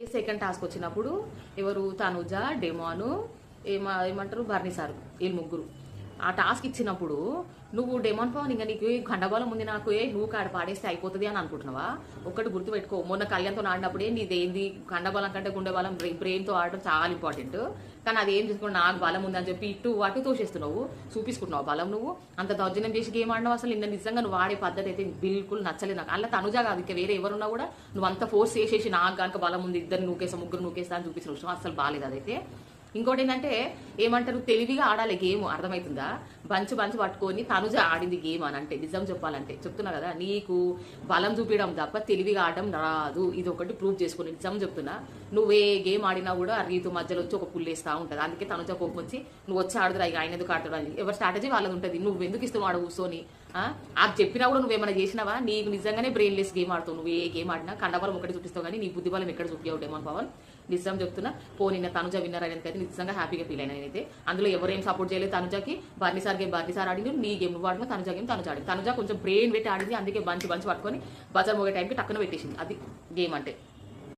Second task వచ్చినప్పుడు ఎవరు తనుజ డెమాను ఏమ ఏమంటారు బర్నీ సార్ వీళ్ళు ముగ్గురు. ఆ టాస్క్ ఇచ్చినప్పుడు నువ్వు డెమాన్ పవన్ ఇంకా నీకు గండబలం ఉంది నాకు ఏ నువ్వు కాడ పాడేస్తే అయిపోతుంది అని అనుకుంటున్నావా? ఒక్కటి గుర్తుపెట్టుకో. మొన్న కళ్యాణ్తో ఆడినప్పుడే నీదేంది? గండబలం కంటే గుండె బలం బ్రెయిన్తో ఆడడం చాలా ఇంపార్టెంట్ కానీ అది ఏం చేసుకుని నాకు బలం ఉందని చెప్పి ఇటు అటు తోసేస్తున్నావు. చూపించుకుంటున్నావు బలం నువ్వు? అంత దౌర్జన్యం చేసి గేమ్ ఆడినావు అసలు. నిన్న నిజంగా నువ్వు ఆడే పద్ధతి అయితే బిల్కుల్ నచ్చలేదు నాకు. అలా తనుజ కాదు ఇంకా వేరే ఎవరున్నా కూడా నువ్వు అంత ఫోర్స్ చేసేసి నాకు కనుక బలం ఉంది ఇద్దరు నూకేసా ముగ్గురు నూకేసా అని చూపించిన విషయం అసలు బాగాలేదు అదైతే. ఇంకోటి ఏంటంటే ఏమంటారు తెలివిగా ఆడాలి గేమ్. అర్థమవుతుందా బంచ్ బంచ్ పట్టుకొని తనుజ ఆడింది గేమ్ అని అంటే నిజం చెప్పాలంటే. చెప్తున్నా కదా నీకు బలం చూపించడం తప్ప తెలివిగా ఆడడం రాదు. ఇది ఒకటి ప్రూవ్ చేసుకుని నిజం చెప్తున్నా. నువ్వే గేమ్ ఆడినా కూడా రీతు మధ్యలో వచ్చి ఒక పుల్లేస్తా ఉంటుంది. అందుకే తనుజ కోపం వచ్చి నువ్వు వచ్చి ఆడుతురా ఇక ఆయన ఎందుకు ఆడుతాడు అని. ఎవరి స్ట్రాటజీ వాళ్ళది ఉంటుంది. నువ్వు ఎందుకు ఇస్తున్నావు ఆడ కూర్చొని? అది చెప్పినా కూడా నువ్వేమైనా చేసినావా? నీకు నిజంగానే బ్రెయిన్ లెస్ గేమ్ ఆడుతావు. నువ్వు ఏ గేమ్ ఆడినా కండబలం ఒకటి చూపిస్తావు కానీ నీ బుద్ధి బలం ఎక్కడ చూపించావు పవన్ నిజం చెప్తున్నా. పో నిన్న తనుజ విన్నర్ అయినందుకైతే నిజంగా హ్యాపీగా ఫీల్ అయినా నేనైతే. అందులో ఎవరేం సపోర్ట్ చేయలేదు తనుజకి. బర్నీ సార్ గేమ్ బర్నీ సార్ ఆడింది నీ గేమ్ నువ్వు ఆడినా తనుజ గేమ్ తనుజ ఆడింది. తనుజ కొంచెం బ్రెయిన్ పెట్టి ఆడింది. అందుకే బంచి బంచి పట్టుకొని బజార్ మోగే టైంకి టక్కున పెట్టేసింది. అది గేమ్ అంటే.